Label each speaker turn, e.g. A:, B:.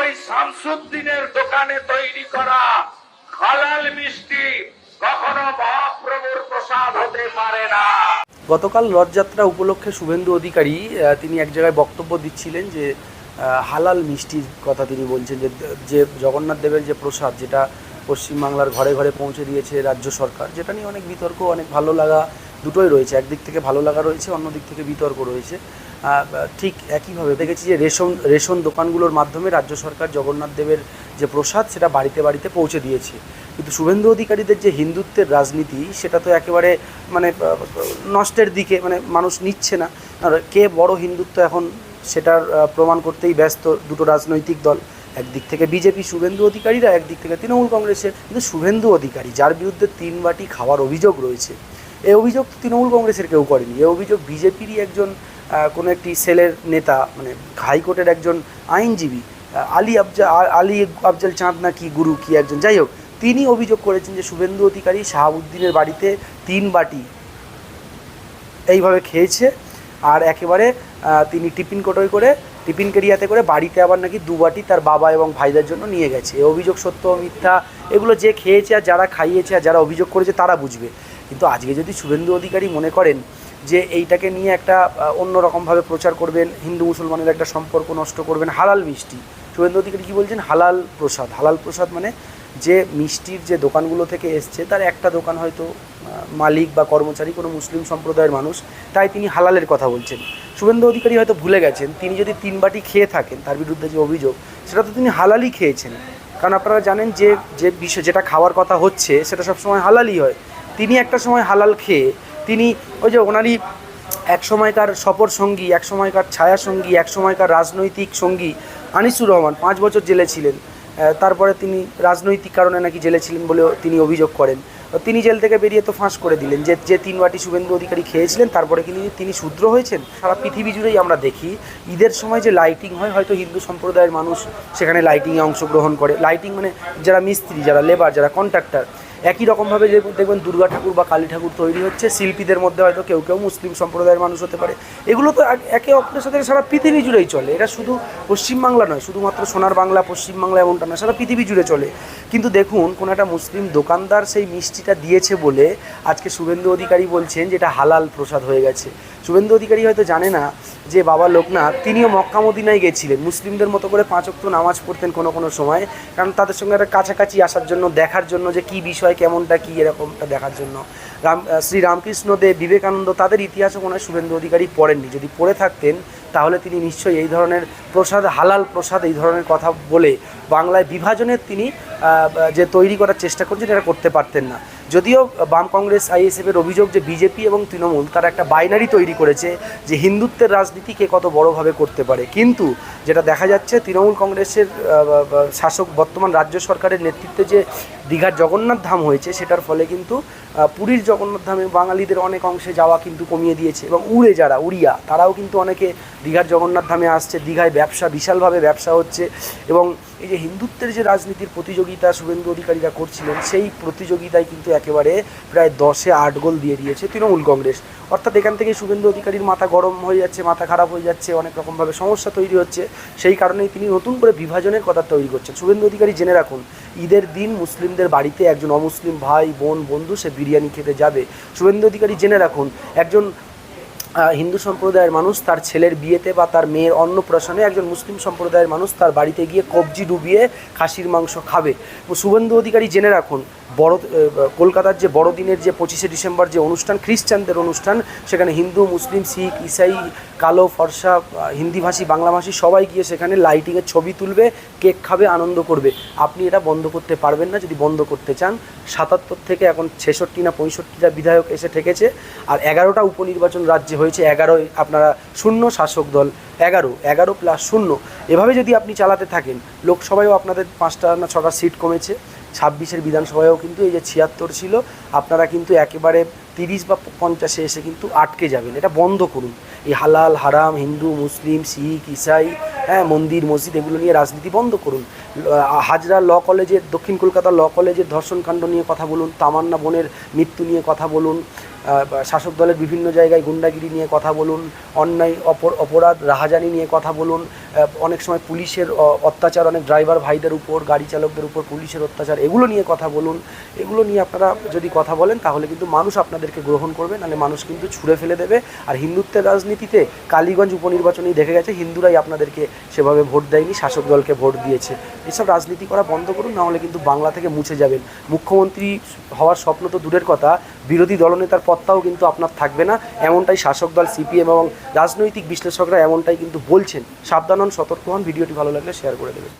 A: ওই শামসুদ্দিনের দোকানে তৈরি করা হালাল মিষ্টি কখনো মহাপ্রভুর প্রসাদ হতে পারে না।
B: গতকাল রথযাত্রা উপলক্ষে শুভেন্দু অধিকারী তিনি এক জায়গায় বক্তব্য দিচ্ছিলেন যে হালাল মিষ্টির কথা তিনি বলছেন যে যে জগন্নাথ দেবের যে প্রসাদ যেটা পশ্চিমবাংলার ঘরে ঘরে পৌঁছে দিয়েছে রাজ্য সরকার, যেটা নিয়ে অনেক বিতর্ক, অনেক ভালো লাগা দুটোই রয়েছে। একদিক থেকে ভালো লাগা রয়েছে অন্য দিক থেকে বিতর্ক রয়েছে। ঠিক একইভাবে দেখেছি যে রেশন রেশন দোকানগুলোর মাধ্যমে রাজ্য সরকার জগন্নাথ দেবের যে প্রসাদ, সেটা বাড়িতে বাড়িতে পৌঁছে দিয়েছে। কিন্তু শুভেন্দু অধিকারীদের যে হিন্দুত্বের রাজনীতি, সেটা তো একেবারে মানে নষ্টের দিকে মানে মানুষ নিচ্ছে না। আর কে বড় হিন্দুত্ব এখন সেটার প্রমাণ করতেই ব্যস্ত দুটো রাজনৈতিক দল। একদিক থেকে বিজেপি শুভেন্দু অধিকারীরা, একদিক থেকে তৃণমূল কংগ্রেসের। কিন্তু শুভেন্দু অধিকারী, যার বিরুদ্ধে তিন বাটি খাওয়ার অভিযোগ রয়েছে এই অভিযোগ তৃণমূল কংগ্রেসের কেউ করেনি। এই অভিযোগ বিজেপিরই একজন কোনো একটি সেলের নেতা মানে হাইকোর্টের একজন আইনজীবী আলী আফজা, আলী আফজাল চাঁদ না কি গুরু, কি একজন, যাই হোক, তিনি অভিযোগ করেছেন যে শুভেন্দু অধিকারী শাহাবুদ্দিনের বাড়িতে তিন বাটি এইভাবে খেয়েছে আর একেবারে তিনি টিফিন কোটোই করে, টিফিন কেরিয়াতে করে বাড়িতে আবার নাকি দু বাটি তার বাবা এবং ভাইদের জন্য নিয়ে গেছে। অভিযোগ সত্য, মিথ্যা, এগুলো যে খেয়েছে আর যারা খাইয়েছে আর যারা অভিযোগ করেছে তারা বুঝবে। কিন্তু আজকে যদি শুভেন্দু অধিকারী মনে করেন যে এইটাকে নিয়ে একটা অন্যরকমভাবে প্রচার করবেন, হিন্দু মুসলমানের একটা সম্পর্ক নষ্ট করবেন, হালাল মিষ্টি। শুভেন্দু অধিকারী কী বলছেন? হালাল প্রসাদ। হালাল প্রসাদ মানে যে মিষ্টির যে দোকানগুলো থেকে এসছে, তার একটা দোকান হয়তো মালিক বা কর্মচারী, কোনো মুসলিম সম্প্রদায়ের মানুষ, তাই তিনি হালালের কথা বলছেন। শুভেন্দু অধিকারী হয়তো ভুলে গেছেন, তিনি যদি তিন বাটি খেয়ে থাকেন, তার বিরুদ্ধে যে অভিযোগ, সেটা তো তিনি হালালই খেয়েছেন। কারণ আপনারা জানেন যে যে বিষয়, যেটা খাওয়ার কথা হচ্ছে, সেটা সবসময় হালালই হয়। তিনি একটা সময় হালাল খেয়ে তিনি ওই যে ওনারই এক সময়কার সফর সঙ্গী, এক সময়কার ছায়া সঙ্গী, এক সময়কার রাজনৈতিক সঙ্গী আনিসুর রহমান পাঁচ বছর জেলে ছিলেন। তারপরে তিনি রাজনৈতিক কারণে নাকি জেলে ছিলেন বলেও তিনি অভিযোগ করেন। তিনি জেল থেকে বেরিয়ে তো ফাঁস করে দিলেন। যে যে তিন বাটি শুভেন্দু অধিকারী খেয়েছিলেন, তারপরে কিন্তু তিনি শূদ্র হয়েছেন? সারা পৃথিবী জুড়েই আমরা দেখি, ঈদের সময় যে লাইটিং হয়, হয়তো হিন্দু সম্প্রদায়ের মানুষ সেখানে লাইটিংয়ে অংশগ্রহণ করে। লাইটিং মানে যারা মিস্ত্রি, যারা লেবার যারা কন্ট্রাক্টর একই রকমভাবে যে দেখবেন দুর্গা ঠাকুর বা কালী ঠাকুর তৈরি হচ্ছে, শিল্পীদের মধ্যে হয়তো কেউ কেউ মুসলিম সম্প্রদায়ের মানুষ হতে পারে। এগুলো তো একে অপরের সাথে সারা পৃথিবী জুড়েই চলে। এটা শুধু পশ্চিমবাংলা নয়, শুধুমাত্র সোনার বাংলা, পশ্চিমবাংলা এমনটা নয় সারা পৃথিবী জুড়ে চলে। কিন্তু দেখুন, কোনো একটা মুসলিম দোকানদার সেই মিষ্টিটা দিয়েছে বলে আজকে শুভেন্দু অধিকারী বলছেন যে এটা হালাল প্রসাদ হয়ে গেছে। শুভেন্দু অধিকারী হয়তো জানে না যে বাবা লোকনাথ, তিনিও মক্কা মদিনায় গেছিলেন। মুসলিমদের মতো করে পাঁচ অক্ত নামাজ পড়তেন কোনো কোনো সময়, কারণ তাদের সঙ্গে একটা কাছাকাছি আসার জন্য, দেখার জন্য যে কি বিষয়, কেমনটা, কী এরকমটা দেখার জন্য। রাম শ্রী রামকৃষ্ণ দেব, বিবেকানন্দ, তাদের ইতিহাসও মনে হয় শুভেন্দু অধিকারী পড়েননি। যদি পড়ে থাকতেন, তাহলে তিনি নিশ্চয়ই এই ধরনের প্রসাদ, হালাল প্রসাদ, এই ধরনের কথা বলে বাংলায় বিভাজনের তিনি যে তৈরি করার চেষ্টা করছেন এটা করতে পারতেন না। যদিও বাম কংগ্রেস আইএসএফের অভিযোগ যে বিজেপি এবং তৃণমূল তারা একটা বাইনারি তৈরি করেছে যে হিন্দুত্বের রাজনীতি কে কত বড়োভাবে করতে পারে। কিন্তু যেটা দেখা যাচ্ছে, তৃণমূল কংগ্রেসের শাসক বর্তমান রাজ্য সরকারের নেতৃত্বে যে দীঘার জগন্নাথ ধাম হয়েছে, সেটার ফলে কিন্তু পুরীর জগন্নাথ ধামে বাঙালিদের অনেক অংশে যাওয়া কিন্তু কমিয়ে দিয়েছে এবং উড়ে যারা, উড়িয়া, তারাও কিন্তু অনেকে দীঘার জগন্নাথ ধামে আসছে, দীঘায় ব্যবসা, বিশালভাবে ব্যবসা হচ্ছে এবং এই যে হিন্দুত্বের যে রাজনীতির প্রতিযোগিতা শুভেন্দু অধিকারীরা করছিলেন, সেই প্রতিযোগিতায় কিন্তু একেবারে প্রায় দশে আট গোল দিয়ে দিয়েছে তৃণমূল কংগ্রেস। অর্থাৎ এখান থেকে শুভেন্দু অধিকারীর মাথা গরম হয়ে যাচ্ছে, মাথা খারাপ হয়ে যাচ্ছে, অনেক রকমভাবে সমস্যা তৈরি হচ্ছে। সেই কারণেই তিনি নতুন করে বিভাজনের কথা তৈরি করছেন। শুভেন্দু অধিকারী জেনে রাখুন, ঈদের দিন মুসলিমদের বাড়িতে একজন অমুসলিম ভাই, বোন, বন্ধু, সে বিরিয়ানি খেতে যাবে। শুভেন্দু অধিকারী জেনে রাখুন, একজন হিন্দু সম্প্রদায়ের মানুষ তার ছেলের বিয়েতে বা তার মেয়ের অন্নপ্রাশনে একজন মুসলিম সম্প্রদায়ের মানুষ তার বাড়িতে গিয়ে কবজি ডুবিয়ে খাসির মাংস খাবে। শুভেন্দু অধিকারী জেনে রাখুন, বড় কলকাতার যে বড়দিনের যে পঁচিশে ডিসেম্বর যে অনুষ্ঠান, খ্রিস্টানদের অনুষ্ঠান, সেখানে হিন্দু, মুসলিম, শিখ, ইসাই, কালো, ফর্সা হিন্দিভাষী, বাংলাভাষী সবাই গিয়ে সেখানে লাইটিংয়ের ছবি তুলবে, কেক খাবে, আনন্দ করবে। আপনি এটা বন্ধ করতে পারবেন না, যদি বন্ধ করতে চান। সাতাত্তর থেকে এখন ছেষট্টি না পঁয়ষট্টিটা বিধায়ক এসে ঠেকেছে, আর এগারোটা উপনির্বাচন রাজ্যে হয়েছে এগারোই আপনারা শূন্য শাসক দল এগারো এগারো প্লাস শূন্য। এভাবে যদি আপনি চালাতে থাকেন, লোকসভায়ও আপনাদের পাঁচটা না ছটা সিট কমেছে। ছাব্বিশের বিধানসভায়ও কিন্তু এই যে ছিয়াত্তর ছিল, আপনারা কিন্তু একেবারে তিরিশ বা পঞ্চাশে এসে কিন্তু আটকে যাবেন। এটা বন্ধ করুন। এই হালাল, হারাম, হিন্দু, মুসলিম, শিখ, ইসাই হ্যাঁ মন্দির, মসজিদ, এগুলো নিয়ে রাজনীতি বন্ধ করুন। হাজরা ল কলেজের, দক্ষিণ কলকাতা ল কলেজের ধর্ষণকাণ্ড নিয়ে কথা বলুন, তামান্না বোনের মৃত্যু নিয়ে কথা বলুন শাসক দলের বিভিন্ন জায়গায় গুন্ডাগিরি নিয়ে কথা বলুন, অন্যায়, অপর অপরাধ, রাহাজানি নিয়ে কথা বলুন অনেক সময় পুলিশের অত্যাচার, অনেক ড্রাইভার ভাইদের উপর, গাড়ি চালকদের উপর পুলিশের অত্যাচার, এগুলো নিয়ে কথা বলুন। এগুলো নিয়ে আপনারা যদি কথা বলেন, তাহলে কিন্তু মানুষ আপনাদেরকে গ্রহণ করবে, নাহলে মানুষ কিন্তু ছুঁড়ে ফেলে দেবে। আর হিন্দুত্বের রাজনীতিতে কালীগঞ্জ উপনির্বাচনেই দেখে গেছে, হিন্দুরাই আপনাদেরকে সেভাবে ভোট দেয়নি, শাসক দলকে ভোট দিয়েছে। এসব রাজনীতি করা বন্ধ করুন নাহলে কিন্তু বাংলা থেকে মুছে যাবেন। মুখ্যমন্ত্রী হওয়ার স্বপ্ন তো দূরের কথা, বিরোধী দলনেতার পদটাও কিন্তু আপনার থাকবে না। এমনটাই শাসক দল, সিপিএম এবং রাজনৈতিক বিশ্লেষকরা এমনটাই কিন্তু বলছেন। হন সতর্ক হন ভিডিওটি ভালো লাগলে শেয়ার করে দেবেন।